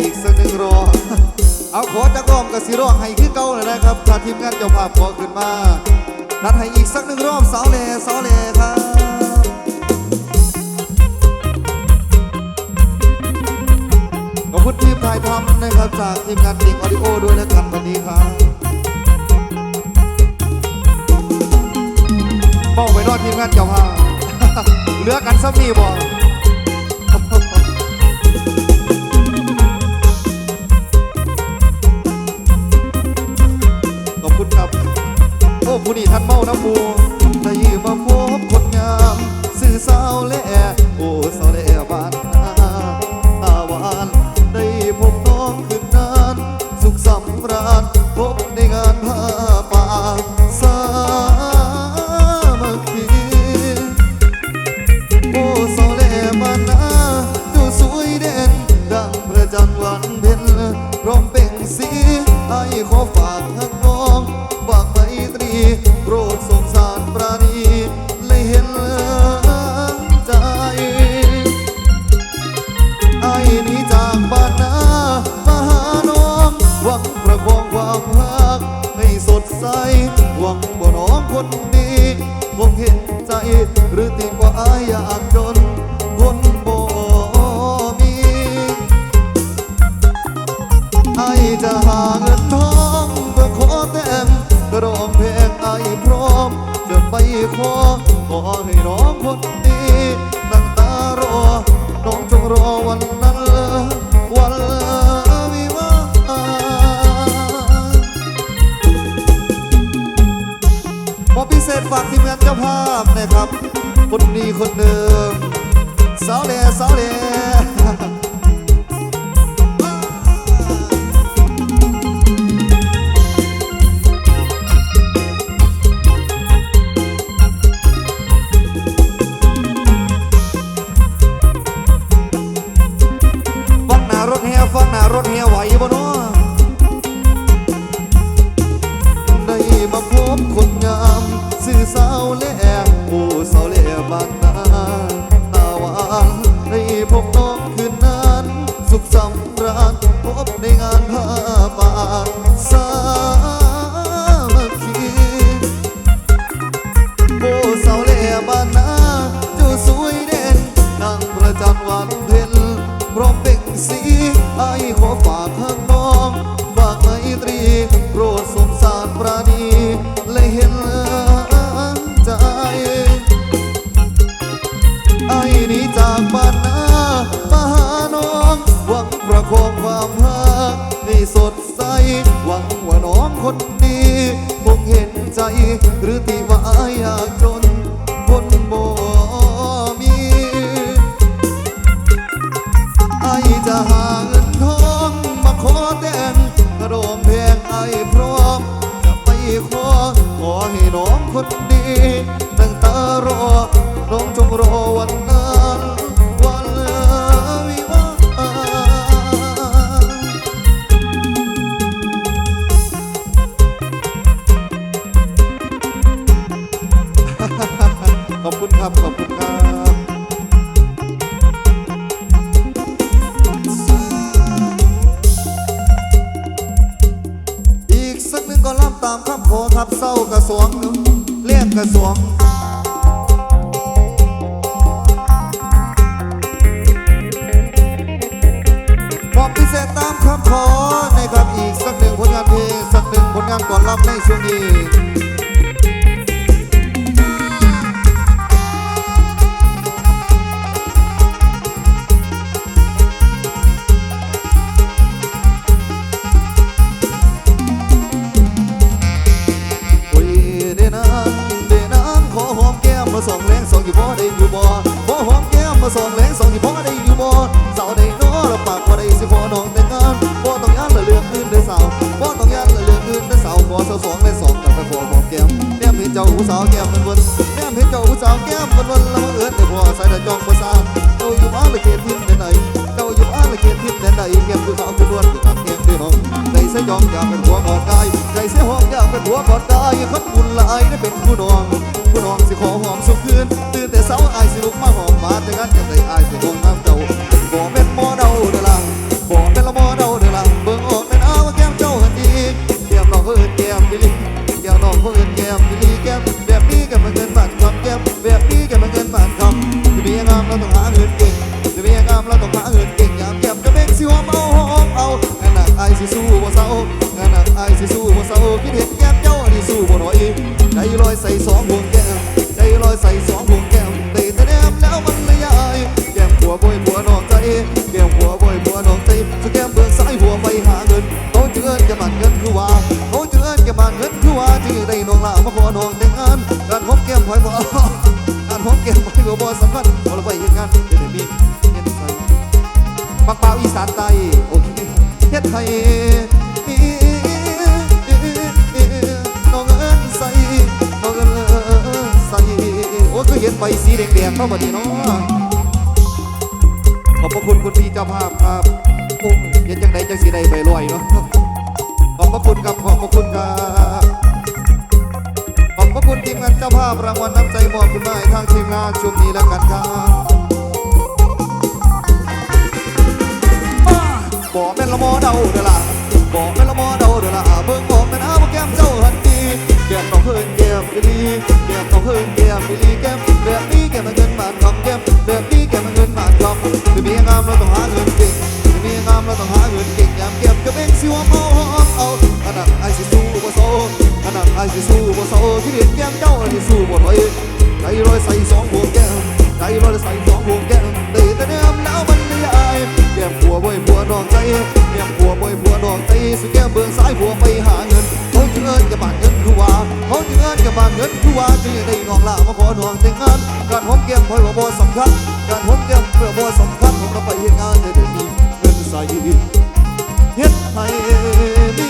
อีกสักหนึ่งรอเอาขอจักรอบกับสีร้องให้คือเก่าเลยนะครับถ้าทีมงานจะพาพขอขึ้นมานัดให้อีกสักหนึ่งรอบสาวเล่สาวเล่ครับขอบคุณทีมถ่ายทำนะครับจากทีมงานติ่งออดิโอด้วยนะกันวันนี้ครับเป้าไปนอดทีมงานเจ้าภาเหลือกันซ้ำนี่บอก Ooh. ไอจะหาเงินทองเพื่อขอแต่มกระโดงเพลงไอพร้อม เดินไปขอขอให้น้องคนนี้นั่งตารอ น้องจงรอวันนั้น วันวิวาพอพิเศษฝากที่เมืองเจ้าภาพนะครับ คนนี้คนหนึ่งสาวเล่สาวเล่ やわいぼ ให้สดใส หวังว่าน้องคนนี้คงเห็นใจ หรือที่ว่าอยากจน ทับเศร้ากระสวงเลี้ยงกระสวงคอาพิเศษตามคำขอในครับอีกสักหนึ่งผลงานเพลงสักหนึ่งผลงานก่อนรับในช่วงนี้ Giáo สู้บ่เศร้างานหนักไอายสิสู้บ่เศร้าคิดเห็นแก้มเจ้านี่สู้บ่ถอยใจลอยใส่สองห่วงแก้มใจลอยใส่สองห่วงแก้มได้แต่แนมแล้วมันเลยายแก้มหัวบอยหัวนอกใจแก้มหัวบอยหัวนอกใจสแก้มเบื้องซ้ายหัวไปหาเงินเขาเจือนจะมันเงินคือว่าเขาเจือนจะมันเงินคือว่าที่ได้น้องลามาขอน้องแต่งงานการพบแก้มพลอยบ่อาการพบแก้มพลอยบ่สำคัญบ่ละไปเฮ็ดงานจะได้มีเงินใส่ปักเปล่าอีสานใต้โอเค ฮ็ดให้น้องเอิ้นใส่น้องเอิ้นใส่โอ้คือเห็นใบสีแดงๆเนาะบัดนี้เนาะขอบพระคุณคุณพี่เจ้าภาพครับโอ้เห็นจังใดจังสีใดใบลอยเนาะขอบพระคุณครับขอบพระคุณครับขอบพระคุณทีมงานเจ้าภาพรางวัลน้ำใจมอบคุณมาให้ทางทีมงานช่วงนี้แล้วกันครับ เป็นละมอเดาเด้อล่ะบอกเป็นละมอเดาเด้อล่ะเบิ่งบอกเป็นอาบ่แก้มเจ้าหันดีแก้มต้องเพิ่นแก้มอีหลีแก้มต้องเพิ่นแก้มอีหลีแก้มแบบนี้แก้มมันเงินบาทคำแก้มแบบนี้แก้มมันเงินบาทคำคือมีงามเราต้องหาเงินเก่งคือมีงามเราต้องหาเงินเก่งยามแก้มจะเป็นสิว่าเมาหอมเอาขนาดไอ้สิสู้บ่โซขนาดไอ้สิสู้บ่โซที่เห็นแก้มเจ้าไอ้สิสู้บ่ถอยใจลอยใส่สองหัวแก้มใจลอยใส่สองหัวแก้มได้แต่เดิมแล้วมันเลยอาย แก้มผัวบ่อยผัวดองใจแก้มผัวบ่อยผัวดองใจสุดแก้มเบื้องซ้ายผัวไปหาเงินเขาจึงเอิ้นกับบานเงินคือว่าเขาจึงเอิ้นกับบานเงินคือว่าจึงได้น้องลามาขอน้องแต่งงานการหอมแก้มพอยว่าบ่สำคัญการหอมแก้มเพื่อบ่สำคัญผมก็ไปเฮ็ดงานได้ได้มีเงินใส่เฮ็ดให้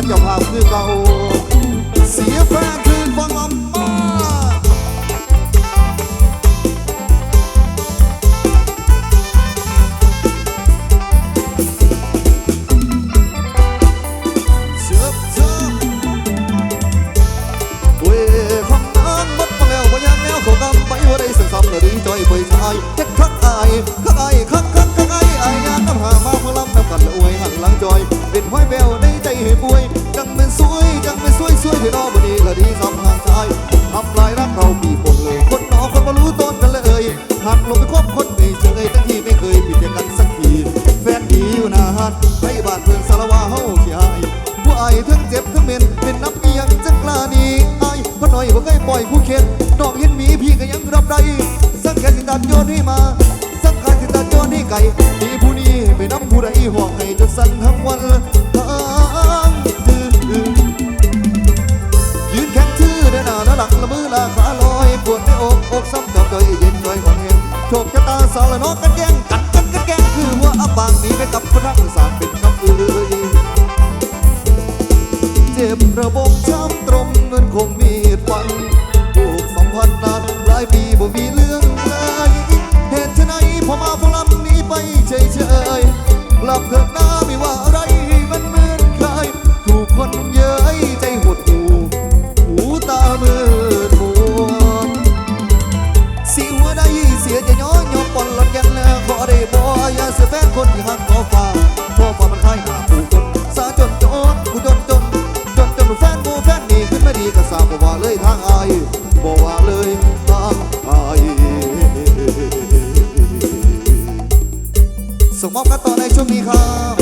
ษให้ทีมงานเจ้าภาพคือเก่าเสียแฟนคืนฟังลำมาเชื่อเชื่อเว้ยคำนั้นหมดมาแล้วพยังแนวเขากำไปว่าได้สังสำเลยดีจอยไปชายเฮ็ดคักอายคักอายคักคักคักอายอายงานน้ำหามาพลังน้ำกันละอวยหันหลังจอย เป็นห้อยแวว เราปีปนเลย คนนอคนบ่รู้ต้นกันเลยหักลงไปคบคนไม่เจอทั้งที่ไม่เคยผิดกกันสักทีแฟนดีอยู่นานไปบ้านเพื่อนสารวาเฮาขี้อายผู้อายทั้งเจ็บทั้งเม็นเป็นน้ำเอียงจักกล้านีอายคนหน่อยบ่เคยปล่อยผู้เข็นน้องเห็นมีพี่ก็ยังรับได้สังแค่สิตัดโยนให้มาสังขารสิตัดโยนให้ไก่มีผู้นี้ไปน้ำผู้ใดห่วงให้จนสั่นทั้งวันทั้งคืนยืนแข็งทื่อเดินหน้าหน้าหลังละมือลา โชคชะตาสาวละนแกางอายบ่ว่าเลยทางอายส่งมอบกันต่อในช่วงนี้ครับ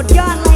สุดยอดเลย